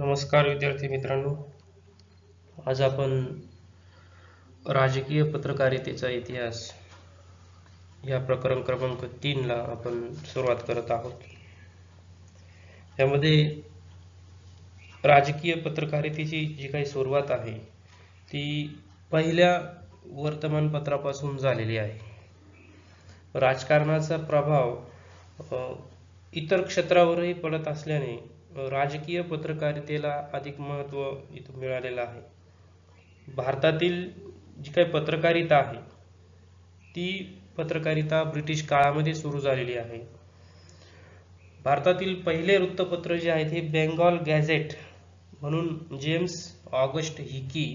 नमस्कार विद्यार्थी मित्रांनो. आज आपण राजकीय पत्रकारितेचा इतिहास या प्रकरण क्रमांक तीनला आपण सुरुवात करत आहोत. यामध्ये राजकीय पत्रकारितेची जी काही सुरुवात आहे ती पहिल्या वर्तमानपत्रापासून झालेली आहे. राजकारणाचा प्रभाव इतर क्षेत्रावरही पडत असल्याने राजकीय पत्रकारितेला अधिक महत्त्व इथं मिळालेलं आहे. भारतातील जी काही पत्रकारिता आहे ती पत्रकारिता ब्रिटिश काळामध्ये सुरू झालेली आहे. भारतातील पहिले वृत्तपत्र जे आहे ते बेंगॉल गॅझेट म्हणून जेम्स ऑगस्ट हिकी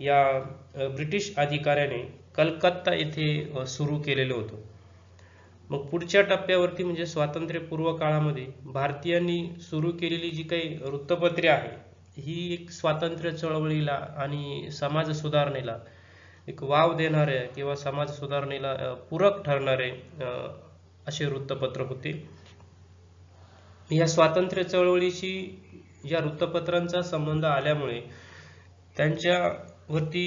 या ब्रिटिश अधिकाऱ्याने कलकत्ता येथे सुरू केलेलं होतं. मग पुढच्या टप्प्यावरती म्हणजे स्वातंत्र्यपूर्व काळामध्ये भारतीयांनी सुरू केलेली जी काही वृत्तपत्रे आहे ही एक स्वातंत्र्य चळवळीला आणि समाज सुधारणेला एक वाव देणारे किंवा समाज सुधारणेला पूरक ठरणारे असे वृत्तपत्र होते. या स्वातंत्र्य चळवळीशी या वृत्तपत्रांचा संबंध आल्यामुळे त्यांच्यावरती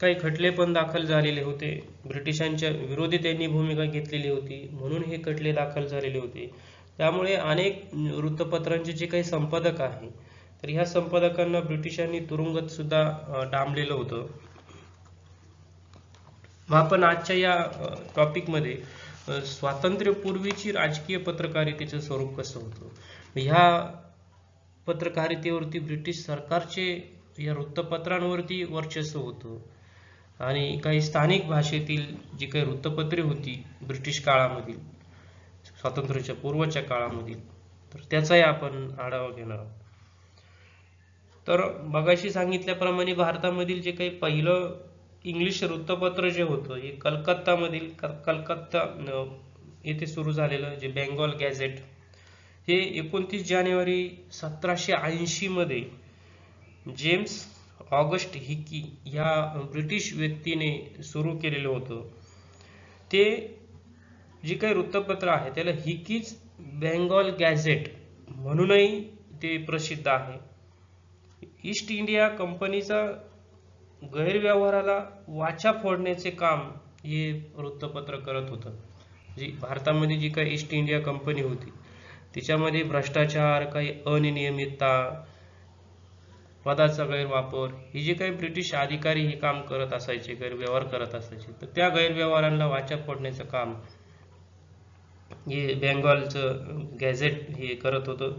काही खटले पण दाखल झालेले होते. ब्रिटिशांच्या विरोधी त्यांनी भूमिका घेतलेली होती. म्हणून हे खटले दाखल झालेले होते. त्यामुळे अनेक वृत्तपत्रांचे जे काही संपादक आहे तर ह्या संपादकांना ब्रिटिशांनी तुरुंगात सुद्धा डांबलेलं होतं. मग आपण आजच्या या टॉपिकमध्ये स्वातंत्र्यपूर्वीची राजकीय पत्रकारितेचं स्वरूप कसं होतं? ह्या पत्रकारितेवरती ब्रिटिश सरकारचे या वृत्तपत्रांवरती वर्चस्व होतं. आणि काही स्थानिक भाषेतील जी काही वृत्तपत्रे होती ब्रिटिश काळामधील स्वातंत्र्याच्या पूर्वच्या काळामधील तर त्याचाही आपण आढावा घेणार आहोत. तर मगाशी सांगितल्याप्रमाणे भारतामधील जे काही पहिलं इंग्लिश वृत्तपत्र जे होतं हे कलकत्तामधील क- कलकत्ता येथे सुरू झालेलं जे बेंगॉल गॅझेट हे एकोणतीस जानेवारी सतराशे ऐंशीमध्ये जेम्स ऑगस्ट हिकी या ब्रिटिश व्यक्तीने सुरू केलेलं होतं. ते जे काही वृत्तपत्र आहे त्याला हिकीज बेंगॉल गॅझेट म्हणूनही ते प्रसिद्ध आहे. ईस्ट इंडिया कंपनीचा गैरव्यवहाराला वाचा फोडण्याचे काम हे वृत्तपत्र करत होतं. जी भारतामध्ये जी काही ईस्ट इंडिया कंपनी होती तिच्यामध्ये भ्रष्टाचार काही अनियमितता पदाचा गैरवापर ही जे काही ब्रिटिश अधिकारी हे काम करत असायचे गैरव्यवहार करत असायचे तर त्या गैरव्यवहारांना वाचा फोडण्याचं काम हे बेंगॉलचं गॅझेट हे करत होतं.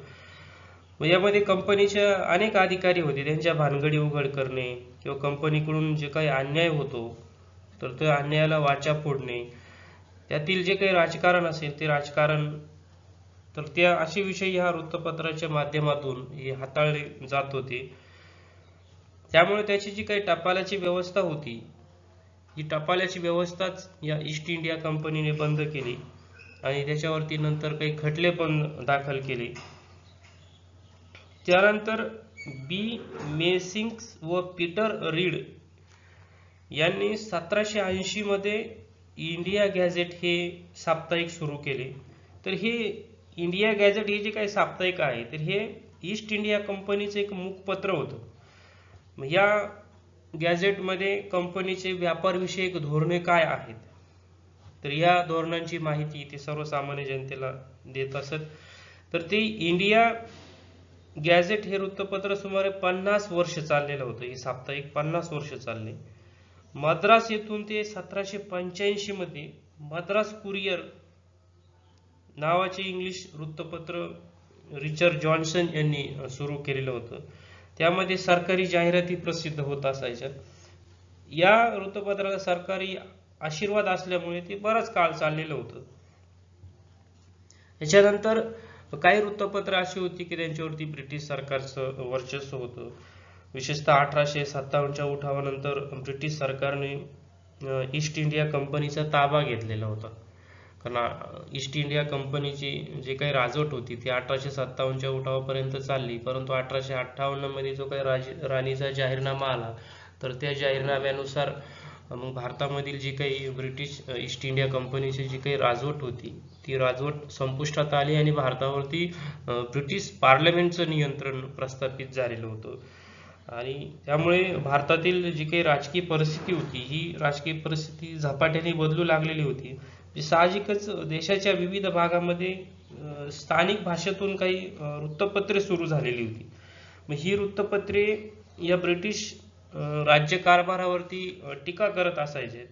यामध्ये कंपनीच्या अनेक अधिकारी होते त्यांच्या भानगडी उघड करणे किंवा कंपनीकडून जे काही अन्याय होतो तर त्या अन्यायाला वाचा फोडणे त्यातील जे काही राजकारण असेल ते राजकारण तर त्या असे विषय ह्या वृत्तपत्राच्या माध्यमातून हे हाताळले जात होते. त्यामुळे त्याची जी काही टपालाची व्यवस्था होती ही टपाल्याची व्यवस्थाच या ईस्ट इंडिया कंपनीने बंद केली आणि त्याच्यावरती नंतर काही खटले पण दाखल केले. त्यानंतर बी. मेसिंग्स व पीटर रीड यांनी सतराशे ऐंशी मध्ये इंडिया गॅझेट हे साप्ताहिक सुरू केले. तर हे इंडिया गॅझेट हे जे काही साप्ताहिक आहे तर हे ईस्ट इंडिया कंपनीचं एक मुखपत्र होतं. या गॅझेटमध्ये कंपनीचे व्यापारविषयक धोरणे काय आहेत? तर या धोरणांची माहिती ते सर्वसामान्य जनतेला देत असत. तर ते इंडिया गॅझेट हे वृत्तपत्र सुमारे पन्नास वर्ष चाललेलं होतं. हे साप्ताहिक पन्नास वर्ष चालले. मद्रास येथून ते सतराशे पंच्याऐंशी मध्ये मद्रास कुरिअर नावाचे इंग्लिश वृत्तपत्र रिचर्ड जॉन्सन यांनी सुरू केलेलं होतं. त्यामध्ये सरकारी जाहिराती प्रसिद्ध होत असायच्या. या वृत्तपत्राला सरकारी आशीर्वाद असल्यामुळे ते बराच काळ चाललेलं होतं. याच्यानंतर काही वृत्तपत्र अशी होती की त्यांच्यावरती ब्रिटिश सरकारचं वर्चस्व होतं. विशेषतः अठराशे सत्तावन्नच्या उठावानंतर ब्रिटिश सरकारने ईस्ट इंडिया कंपनीचा ताबा घेतलेला होता. कारण ईस्ट इंडिया कंपनीची जी काही राजवट होती ती अठराशे सत्तावन्नच्या उठावापर्यंत चालली. परंतु अठराशे अठ्ठावन्नमध्ये जो काही राज राणीचा जाहीरनामा आला तर त्या जाहीरनाम्यानुसार मग भारतामधील जी काही ब्रिटिश ईस्ट इंडिया कंपनीची जी काही राजवट होती ती राजवट संपुष्टात आली आणि भारतावरती ब्रिटिश पार्लमेंटचं नियंत्रण प्रस्थापित झालेलं होतं. आणि त्यामुळे भारतातील जी काही राजकीय परिस्थिती होती ही राजकीय परिस्थिती झपाट्याने बदलू लागलेली होती. साहजिकच देशाच्या विविध भागामध्ये स्थानिक भाषेतून काही वृत्तपत्रे सुरू झालेली होती. मग ही वृत्तपत्रे या ब्रिटिश राज्यकारभारावरती टीका करत असायचे.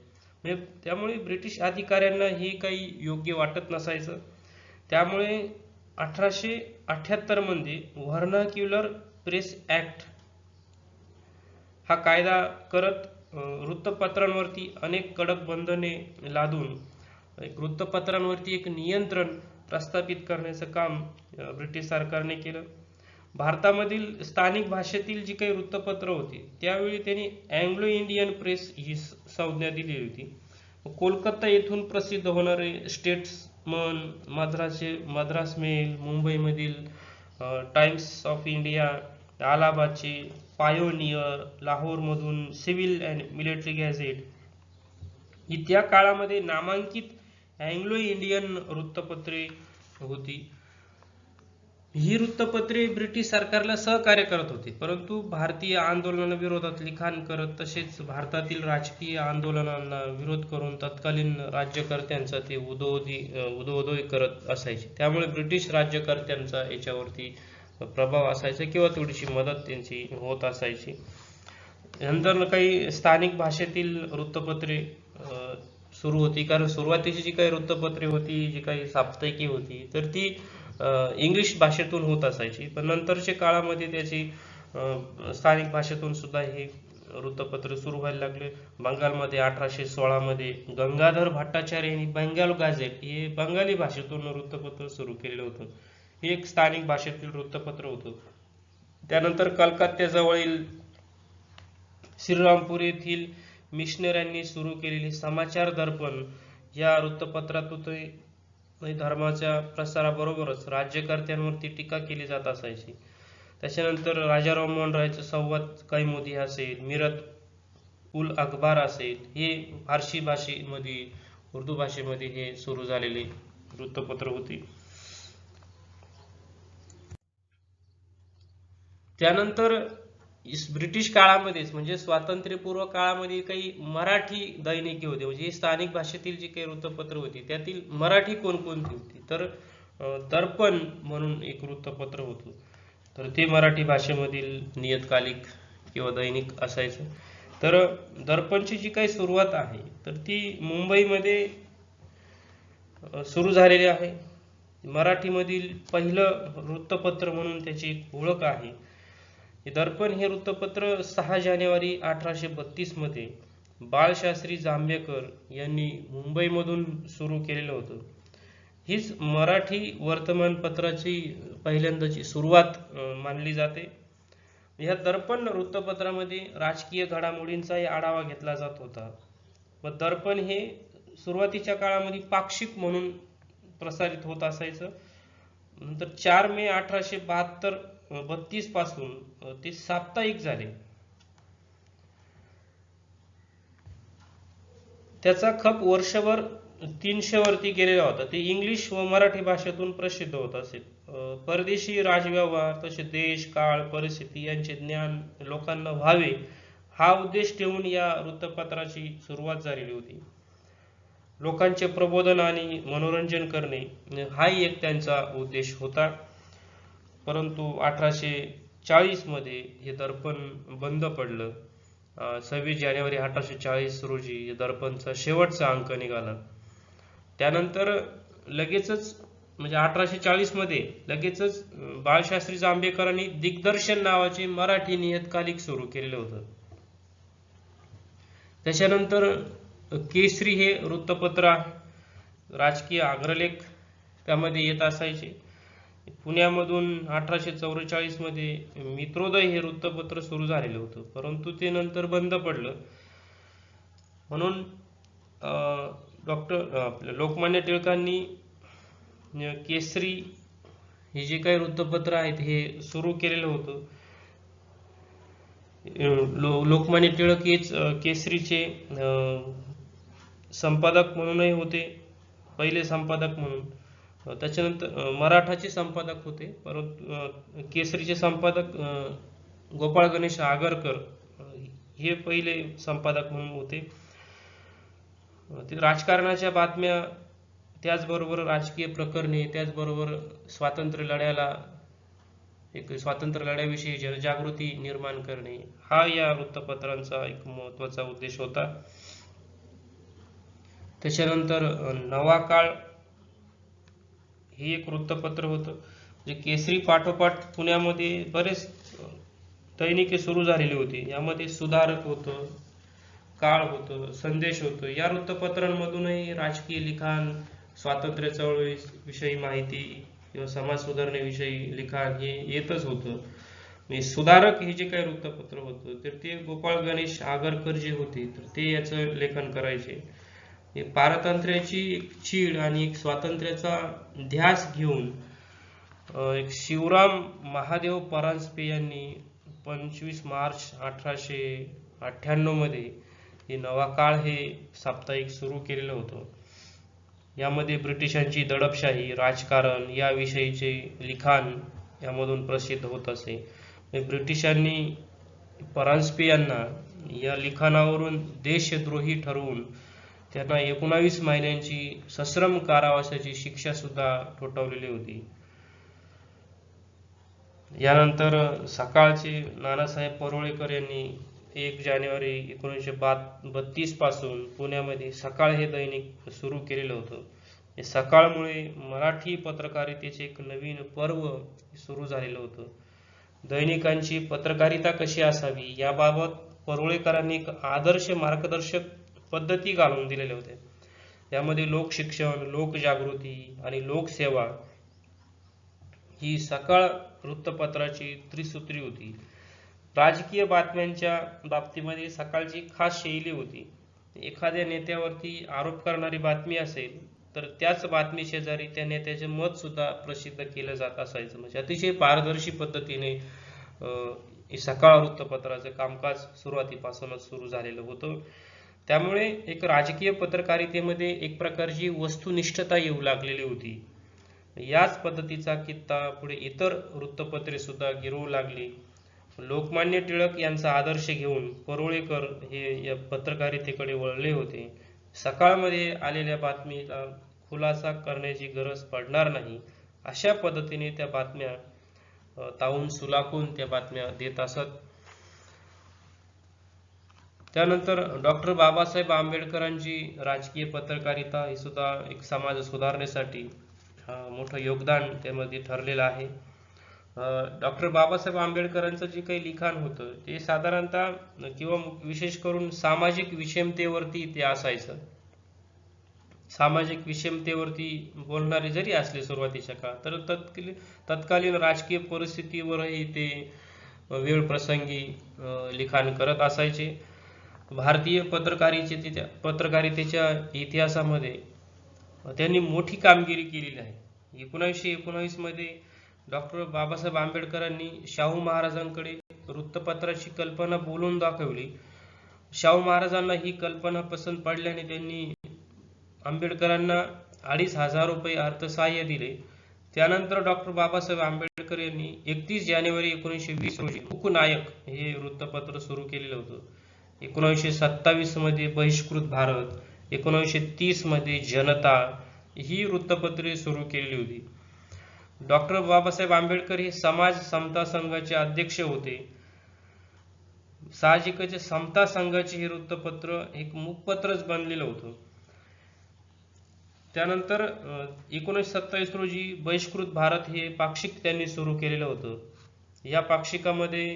म्हणजे त्यामुळे ब्रिटिश अधिकाऱ्यांना हे काही योग्य वाटत नसायचं. त्यामुळे अठराशे अठ्याहत्तरमध्ये व्हर्नाक्युलर प्रेस ऍक्ट हा कायदा करत वृत्तपत्रांवरती अनेक कडक बंधने लादून वृत्तपत्रांवरती एक नियंत्रण प्रस्थापित करण्याचं काम ब्रिटिश सरकारने केलं. भारतामधील स्थानिक भाषेतील जी काही वृत्तपत्र होती त्यावेळी त्यांनी अँग्लो इंडियन प्रेस ही संज्ञा दिली होती. कोलकाता येथून प्रसिद्ध होणारे स्टेट्समन मद्रासचे मद्रास मेल मुंबईमधील टाइम्स ऑफ इंडिया अलाहाबादचे पायोनियर लाहोरमधून सिव्हिल अँड मिलिटरी गॅझेट ही त्या काळामध्ये नामांकित अँग्लो इंडियन वृत्तपत्रे होती. ही वृत्तपत्रे ब्रिटिश सरकारला सहकार्य करत होती. परंतु भारतीय आंदोलनाविरोधात लिखाण करत तसेच भारतातील राजकीय आंदोलनांना विरोध करून तत्कालीन राज्यकर्त्यांचा ते उदोदी उदोदोय करत असायचे. त्यामुळे ब्रिटिश राज्यकर्त्यांचा याच्यावरती प्रभाव असायचा किंवा थोडीशी मदत त्यांची होत असायची. नंतर काही स्थानिक भाषेतील वृत्तपत्रे सुरू होती. कारण सुरुवातीची जी काही वृत्तपत्रे होती जी काही साप्ताहिकी होती तर ती इंग्लिश भाषेतून होत असायची. पण नंतरच्या काळामध्ये त्याची स्थानिक भाषेतून सुद्धा हे वृत्तपत्र सुरू व्हायला लागले. बंगालमध्ये अठराशे सोळा मध्ये गंगाधर भट्टाचार्य यांनी बंगाल गाझेट हे बंगाली भाषेतून वृत्तपत्र सुरू केलेलं होतं. हे एक स्थानिक भाषेतील वृत्तपत्र होतं. त्यानंतर कलकत्त्याजवळील श्रीरामपूर येथील मिशनऱ्यांनी सुरू केलेले समाचार दर्पण या वृत्तपत्रातून धर्माच्या प्रसाराबरोबरच राज्यकर्त्यांवरती टीका केली जात असायची. त्याच्यानंतर राजाराम मोहन रायचं संवाद कैमोदी असेल मिरत उल अखबार असेल हे फारशी भाषेमध्ये उर्दू भाषेमध्ये हे सुरू झालेले वृत्तपत्र होते. त्यानंतर ब्रिटिश काळामध्येच म्हणजे स्वातंत्र्यपूर्व काळामध्ये काही मराठी दैनिके होते म्हणजे स्थानिक भाषेतील जी काही वृत्तपत्र होती त्यातील मराठी कोणकोणती होती? तर दर्पण म्हणून एक वृत्तपत्र होतं. तर ते मराठी भाषेमधील नियतकालिक किंवा दैनिक असायचं. तर दर्पणची जी काही सुरुवात आहे तर ती मुंबईमध्ये सुरू झालेली आहे. मराठीमधील पहिलं वृत्तपत्र म्हणून त्याची एक ओळख आहे. दर्पण हे वृत्तपत्र सहा जानेवारी अठराशे बत्तीसमध्ये बाळशास्त्री जांभेकर यांनी मुंबईमधून सुरू केलेलं होतं. हीच मराठी वर्तमानपत्राची पहिल्यांदाची सुरुवात मानली जाते. या दर्पण वृत्तपत्रामध्ये राजकीय घडामोडींचाही आढावा घेतला जात होता. व दर्पण हे सुरुवातीच्या काळामध्ये पाक्षिक म्हणून प्रसारित होत असायचं. नंतर चार मे अठराशे बहात्तर बत्तीसपासून ते साप्ताहिक झाले. त्याचा खप वर्षभर तीनशे वरती गेलेला होता. ते इंग्लिश व मराठी भाषेतून प्रसिद्ध होत असेल परदेशी राजव्यवहार तसे देश काळ परिस्थिती यांचे ज्ञान लोकांना व्हावे हा उद्देश ठेवून या वृत्तपत्राची सुरुवात झालेली होती. लोकांचे प्रबोधन आणि मनोरंजन करणे हाही एक त्यांचा उद्देश होता. परंतु अठराशे चाळीसमध्ये हे दर्पण बंद पडलं. सव्वीस जानेवारी अठराशे चाळीस रोजी हे दर्पणचा शेवटचा अंक निघाला. त्यानंतर लगेचच म्हणजे अठराशे चाळीसमध्ये लगेचच बाळशास्त्री जांभेकरांनी दिग्दर्शन नावाचे मराठी नियतकालिक सुरू केलेलं होतं. त्याच्यानंतर केसरी हे वृत्तपत्र आहे राजकीय अग्रलेख त्यामध्ये येत असायचे. पुण्यामधून अठराशे चौवेचाळीसमध्ये मित्रोदय हे वृत्तपत्र सुरू झालेलं होतं. परंतु ते नंतर बंद पडलं. म्हणून डॉक्टर आपल्या लोकमान्य टिळकांनी केसरी हे जे काही वृत्तपत्र आहेत हे सुरू केलेलं होतं. लो- लोकमान्य टिळक हेच केसरीचे अं, संपादक म्हणूनही होते. पहिले संपादक म्हणून. त्याच्यानंतर मराठाचे संपादक होते परंतु केसरीचे संपादक गोपाळ गणेश आगरकर हे पहिले संपादक म्हणून होते. ते राजकारणाच्या बातम्या त्याचबरोबर राजकीय प्रकरणे त्याचबरोबर स्वातंत्र्य लढ्याला एक स्वातंत्र्य लढ्याविषयी जनजागृती निर्माण करणे हा या वृत्तपत्रांचा एक महत्त्वाचा उद्देश होता. त्याच्यानंतर नवा काळ हे एक वृत्तपत्र होतं जे केसरी पाठोपाठ पुण्यामध्ये बरेच दैनिके सुरू झालेली होती. यामध्ये सुधारक होतं काळ होतं संदेश होतं. या वृत्तपत्रांमधूनही राजकीय लिखाण स्वातंत्र्य चळवळी विषयी माहिती किंवा समाज सुधारणेविषयी लिखाण हे येतच होतं. म्हणजे सुधारक हे जे काही वृत्तपत्र होतं तर ते गोपाळ गणेश आगरकर जे होते तर ते याचं लेखन करायचे. हे पारतंत्र्याची एक चीड आणि एक स्वातंत्र्याचा ध्यास घेऊन एक शिवराम महादेव परांजपे यांनी पंचवीस मार्च अठराशे अठ्ठ्याण्णवमध्ये हे नवा काळ हे साप्ताहिक सुरू केलेलं होतं. यामध्ये ब्रिटिशांची दडपशाही राजकारण याविषयीचे लिखाण यामधून प्रसिद्ध होत असे. म्हणजे ब्रिटिशांनी परांजपे यांना या लिखाणावरून देशद्रोही ठरवून त्यांना एकोणावीस महिन्यांची सश्रम कारावासाची शिक्षा सुद्धा ठोठावलेली होती. यानंतर सकाळचे नानासाहेब परोळेकर यांनी एक जानेवारी एकोणीसशे बत्तीसपासून पुण्यामध्ये सकाळ हे दैनिक सुरू केलेलं होतं. हे सकाळमुळे मराठी पत्रकारितेचे एक नवीन पर्व सुरू झालेलं होतं. दैनिकांची पत्रकारिता कशी असावी याबाबत परोळेकरांनी एक आदर्श मार्गदर्शक पद्धती घालून दिलेल्या होत्या त्यामध्ये लोकशिक्षण लोकजागृती आणि लोकसेवा ही सकाळ वृत्तपत्राची त्रिसूत्री होती. राजकीय बातम्यांच्या बाबतीमध्ये सकाळची खास शैली होती. एखाद्या नेत्यावरती आरोप करणारी बातमी असेल तर त्याच बातमी शेजारी त्या नेत्याचे मत सुद्धा प्रसिद्ध केलं जात असायचं. म्हणजे अतिशय पारदर्शी पद्धतीने अं, सकाळ वृत्तपत्राचं कामकाज सुरुवातीपासूनच सुरू झालेलं होतं. त्यामुळे एक राजकीय पत्रकारितेमध्ये एक प्रकारची वस्तुनिष्ठता येऊ लागलेली होती याच पद्धतीचा कित्ता पुढे इतर वृत्तपत्रे सुद्धा गिरवू लागली. लोकमान्य टिळक यांचा आदर्श घेऊन परोळेकर हे या पत्रकारितेकडे वळले होते. सकाळमध्ये आलेल्या बातमीला खुलासा करण्याची गरज पडणार नाही अशा पद्धतीने त्या बातम्या तावून सुलाखून त्या बातम्या देत असत. त्यानंतर डॉक्टर बाबासाहेब आंबेडकरांची राजकीय पत्रकारिता ही सुद्धा एक समाज सुधारण्यासाठी मोठं योगदान त्यामध्ये ठरलेलं आहे. डॉक्टर बाबासाहेब आंबेडकरांचं जे काही लिखाण होतं ते साधारणतः किंवा विशेष करून सामाजिक विषमतेवरती ते असायचं. सामाजिक विषमतेवरती बोलणारे जरी असले सुरुवातीच्या काळात तर तत्कालीन तत्कालीन राजकीय परिस्थितीवरही ते वेळ प्रसंगी लिखाण करत असायचे. भारतीय पत्रकारितेच्या पत्रकारितेच्या इतिहासामध्ये त्यांनी मोठी कामगिरी केलेली आहे. एकोणीसशे एकोणावीसमध्ये डॉक्टर बाबासाहेब आंबेडकरांनी शाहू महाराजांकडे वृत्तपत्राची कल्पना बोलून दाखवली. शाहू महाराजांना ही कल्पना पसंत पडल्याने त्यांनी आंबेडकरांना अडीच हजार रुपये अर्थसहाय्य दिले. त्यानंतर डॉक्टर बाबासाहेब आंबेडकर यांनी एकतीस जानेवारी एकोणीसशे वीस रोजी लोकनायक हे वृत्तपत्र सुरू केलेलं होतं. एकोणविशे सत्तावीसमध्ये बहिष्कृत भारत एकोणविशे तीसमध्ये जनता ही वृत्तपत्रे सुरू केलेली होती. डॉक्टर बाबासाहेब आंबेडकर हे समाज समता संघाचे अध्यक्ष होते. साहजिकच समता संघाचे हे वृत्तपत्र एक मुखपत्रच बनलेलं होतं. त्यानंतर एकोणीसशे सत्तावीस रोजी बहिष्कृत भारत हे पाक्षिक त्यांनी सुरू केलेलं होतं. या पाक्षिकामध्ये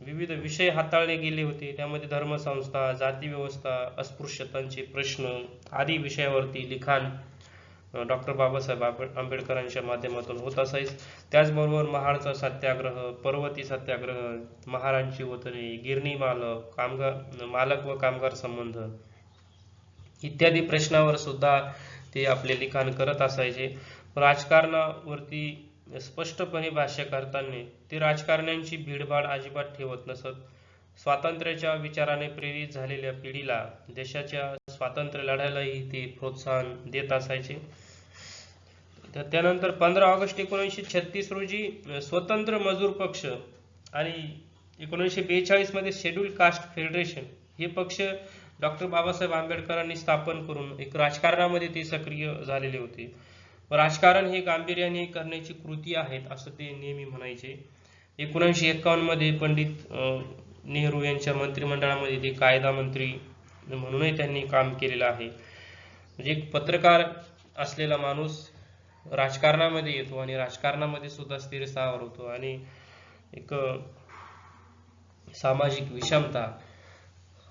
विविध विषय हाताळले गेले होते. त्यामध्ये धर्मसंस्था जातीव्यवस्था अस्पृश्यतांचे प्रश्न आदी विषयावरती लिखाण डॉक्टर बाबासाहेब आंबेडकरांच्या माध्यमातून होत असायच. त्याचबरोबर महाडचा सत्याग्रह पर्वती सत्याग्रह महारांची वतने गिरणी मालक कामगार मालक व कामगार संबंध इत्यादी प्रश्नावर सुद्धा ते आपले लिखाण करत असायचे. राजकारणावरती स्पष्टपणे भाष्य करताना ते राजकारण्यांची भीडभाड अजिबात ठेवत नसत. स्वातंत्र्याच्या विचाराने प्रेरित झालेल्या पिढीला देशाच्या स्वातंत्र्य लढ्यालाही ते प्रोत्साहन देत असायचे. त्यानंतर पंधरा ऑगस्ट एकोणीसशे छत्तीस रोजी स्वतंत्र मजूर पक्ष आणि एकोणीसशे बेचाळीसमध्ये शेड्यूल कास्ट फेडरेशन हे पक्ष डॉक्टर बाबासाहेब आंबेडकरांनी स्थापन करून एक राजकारणामध्ये ते सक्रिय झालेले होते. राजकारण हे गांभीर्याने करण्याची कृती आहेत असं ते नेहमी म्हणायचे. एकोणीसशे एकावन्नमध्ये पंडित नेहरू यांच्या मंत्रिमंडळामध्ये ते कायदा मंत्री म्हणूनही त्यांनी काम केलेलं आहे. म्हणजे एक पत्रकार असलेला माणूस राजकारणामध्ये येतो आणि राजकारणामध्ये सुद्धा स्थिरस्थावर होतो आणि एक सामाजिक विषमता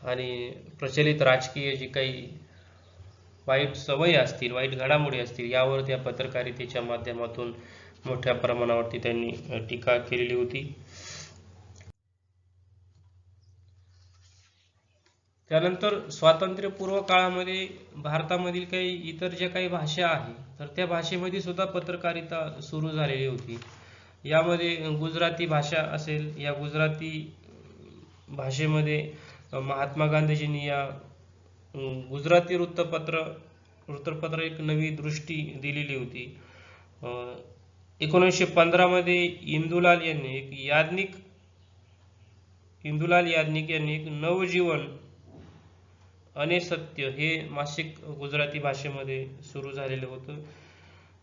आणि प्रचलित राजकीय जी काही वाईट सवयी असतील वाईट घडामोडी असतील यावर त्या पत्रकारितेच्या माध्यमातून मोठ्या प्रमाणावरती त्यांनी टीका केलेली होती. त्यानंतर स्वातंत्र्यपूर्व काळामध्ये भारतामधील काही इतर ज्या काही भाषा आहे तर त्या भाषेमध्ये सुद्धा पत्रकारिता सुरू झालेली होती. यामध्ये गुजराती भाषा असेल या गुजराती भाषेमध्ये महात्मा गांधीजींनी या गुजराती वृत्तपत्र वृत्तपत्र एक नवी दृष्टी दिलेली होती. एकोणीसशे पंधरा मध्ये इंदुलाल यांनी एक याज्ञिक इंदुलाल याज्ञिक यांनी एक नवजीवन अने सत्य हे मासिक गुजराती भाषेमध्ये सुरू झालेलं होतं.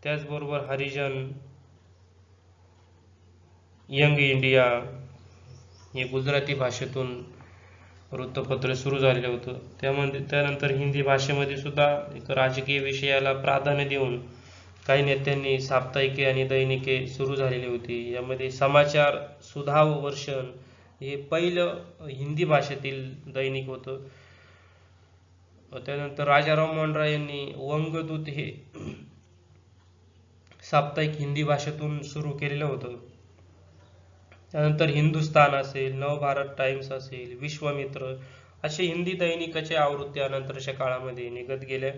त्याचबरोबर हरिजन यंग इंडिया हे गुजराती भाषेतून वृत्तपत्र सुरू झालेलं होतं. त्यामध्ये त्यानंतर हिंदी भाषेमध्ये सुद्धा एक राजकीय विषयाला प्राधान्य देऊन काही नेत्यांनी साप्ताहिके आणि दैनिके सुरू झालेली होती. यामध्ये समाचार सुधाव वर्षण हे पहिलं हिंदी भाषेतील दैनिक होतं. त्यानंतर राजाराम मोहन राय यांनी वंगदूत हे साप्ताहिक हिंदी भाषेतून सुरू केलेलं होतं. त्यानंतर हिंदुस्तान असेल नवभारत टाइम्स असेल विश्वमित्र असे हिंदी दैनिकाच्या आवृत्त्या नंतरच्या काळामध्ये निघत गेल्या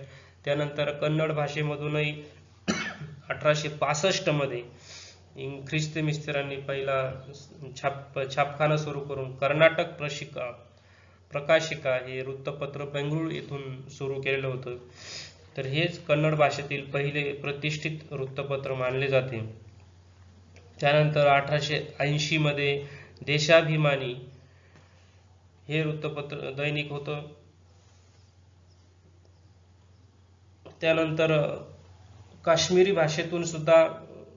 त्यानंतर कन्नड भाषेमधूनही अठराशे पासष्टमध्ये इंग- ख्रिस्ती मिस्त्रींनी पहिला छाप छापखाना सुरू करून कर्नाटक प्रशिका प्रकाशिका हे वृत्तपत्र बेंगळूर येथून सुरू केलेलं होतं. तर हेच कन्नड भाषेतील पहिले प्रतिष्ठित वृत्तपत्र मानले जाते. त्यानंतर अठराशे ऐंशी मध्ये देशाभिमानी हे वृत्तपत्र दैनिक होतं. त्यानंतर काश्मीरी भाषेतून सुद्धा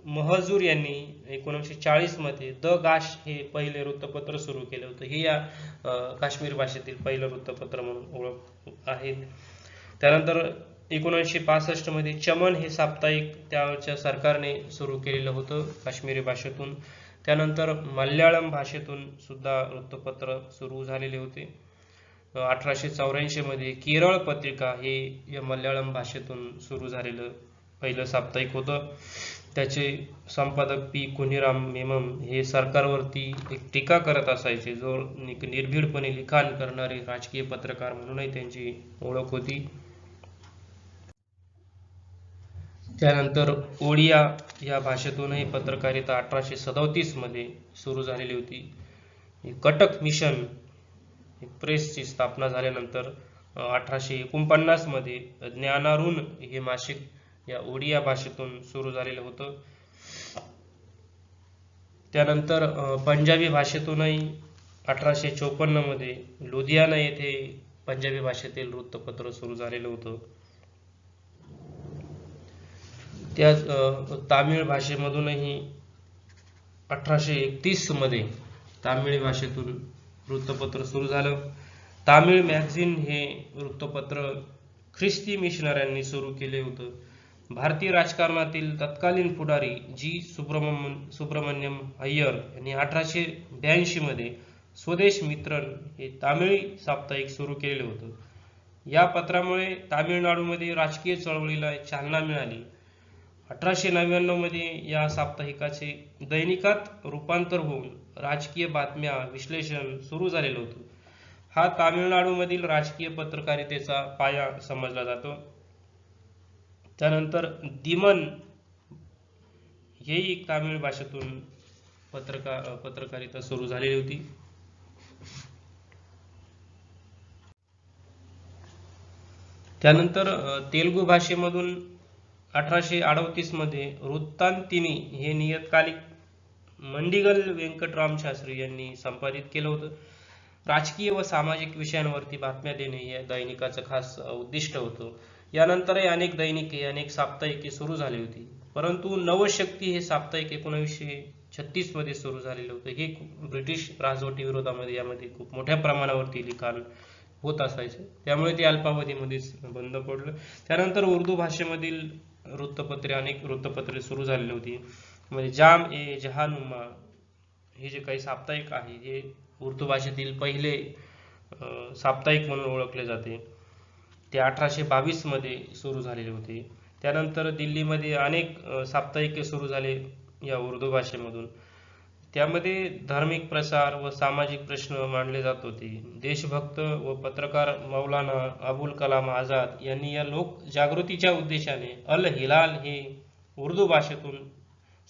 महजूर यांनी एकोणीसशे चाळीसमध्ये द गाश हे पहिले वृत्तपत्र सुरू केलं होतं. हे या काश्मीर भाषेतील पहिलं वृत्तपत्र म्हणून ओळख आहे. त्यानंतर एकोणीसशे पासष्टमध्ये चमन हे साप्ताहिक त्याच्या सरकारने सुरू केलेलं होतं काश्मीरी भाषेतून. त्यानंतर मल्याळम भाषेतून सुद्धा वृत्तपत्र सुरू झालेले होते. अठराशे चौऱ्याऐंशी मध्ये केरळ पत्रिका हे या मल्याळम भाषेतून सुरू झालेलं पहिलं साप्ताहिक होतं. त्याचे संपादक पी कुनिराम मेमम हे सरकारवरती एक टीका करत असायचे जो निर्भीडपणे लिखाण करणारे राजकीय पत्रकार म्हणूनही त्यांची ओळख होती. त्यानंतर ओडिया या भाषेतूनही पत्रकारिता अठराशे सदोतीसमध्ये सुरू झालेली होती. कटक मिशन प्रेसची स्थापना झाल्यानंतर अठराशे एकोणपन्नासमध्ये ज्ञानारुण हे मासिक या ओडिया भाषेतून सुरू झालेलं होतं. त्यानंतर पंजाबी भाषेतूनही अठराशे चोपन्नमध्ये लुधियाना येथे पंजाबी भाषेतील वृत्तपत्र सुरू झालेलं होतं. त्याच तामिळ भाषेमधूनही अठराशे एकतीसमध्ये तामिळ भाषेतून वृत्तपत्र सुरू झालं. तामिळ मॅगझिन हे वृत्तपत्र ख्रिस्ती मिशनऱ्यांनी सुरू केले होतं. भारतीय राजकारणातील तत्कालीन पुढारी जी सुब्रमण्यम सुब्रमण्यम अय्यर यांनी अठराशे ब्याऐंशीमध्ये स्वदेश मित्रन हे तामिळी साप्ताहिक सुरू केलेलं होतं. या पत्रामुळे तामिळनाडूमध्ये राजकीय चळवळीला चालना मिळाली. अठराशे नव्याण्णवमध्ये या साप्ताहिकाचे दैनिकात रूपांतर होऊन राजकीय बातम्या विश्लेषण सुरू झालेलं होतं. हा तामिळनाडूमधील राजकीय पत्रकारितेचा पाया समजला जातो. त्यानंतर दिमन हेही तामिळ भाषेतून पत्रका पत्रकारिता सुरू झालेली होती. त्यानंतर तेलुगू भाषेमधून अठराशे अडतीसमध्ये वृत्तांतिनी हे नियतकालिक मंडिगल व्यंकटराम शास्त्री यांनी संपादित केलं होतं. राजकीय व सामाजिक विषयांवरती बातम्या देणे या दैनिकाचं खास उद्दिष्ट होतं. यानंतरही अनेक दैनिके अनेक साप्ताहिके सुरू झाली होती. परंतु नवशक्ती हे साप्ताहिक एकोणीसशे छत्तीसमध्ये सुरू झालेलं होतं. हे ब्रिटिश राजवटी विरोधामध्ये यामध्ये खूप मोठ्या प्रमाणावरती लिखाण होत असायचं. त्यामुळे ते अल्पावधीमध्येच बंद पडलं. त्यानंतर उर्दू भाषेमधील वृत्तपत्रे अनेक वृत्तपत्रे सुरू झालेली होती. म्हणजे जाम ए जहानुमा हे जे काही साप्ताहिक आहे हे उर्दू भाषेतील पहिले साप्ताहिक म्हणून ओळखले जाते. ते अठराशे बावीसमध्ये सुरू झालेले होते. त्यानंतर दिल्लीमध्ये अनेक साप्ताहिके सुरू झाले या उर्दू भाषेमधून. त्यामध्ये धार्मिक प्रसार व सामाजिक प्रश्न मांडले जात होते. देशभक्त व पत्रकार मौलाना अबुल कलाम आझाद यांनी या लोक जागृतीच्या उद्देशाने अल हिलाल हे उर्दू भाषेतून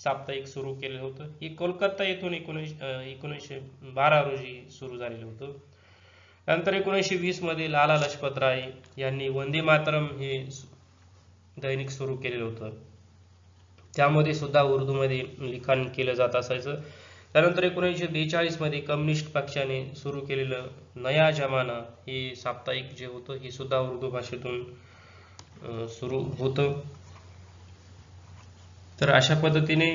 साप्ताहिक सुरू केलं होतं. हे कोलकाता येथून एकोणीस एकोणीसशे बारा रोजी सुरू झालेलं होतं. नंतर एकोणीसशे वीसमध्ये लाला लजपत राय यांनी वंदे मातरम हे दैनिक सुरू केलेलं होतं. त्यामध्ये सुद्धा उर्दूमध्ये लिखाण केलं जात असायचं. त्यानंतर एकोणीसशे बेचाळीसमध्ये कम्युनिस्ट पक्षाने सुरू केलेलं नया जमाना हे साप्ताहिक जे होतं हे सुद्धा उर्दू भाषेतून सुरू होतं. तर अशा पद्धतीने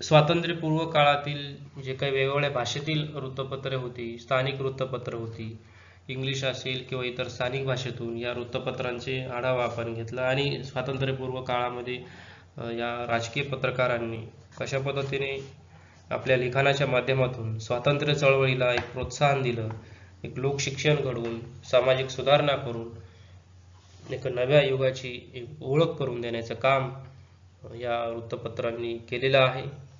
स्वातंत्र्यपूर्व काळातील जे काही वेगवेगळ्या भाषेतील वृत्तपत्रे होती स्थानिक वृत्तपत्र होती इंग्लिश असेल किंवा इतर स्थानिक भाषेतून या वृत्तपत्रांचे आढावा आपण घेतला आणि स्वातंत्र्यपूर्व काळामध्ये या राजकीय पत्रकारांनी कशा पद्धतीने आपल्या लिखाणाच्या माध्यमातून स्वातंत्र्य चळवळीला एक प्रोत्साहन दिलं एक लोकशिक्षण घडवून सामाजिक सुधारणा करून एक नव्या युगाची एक ओळख करून देण्याचं काम या वृत्तपत्रांनी केलेलं आहे.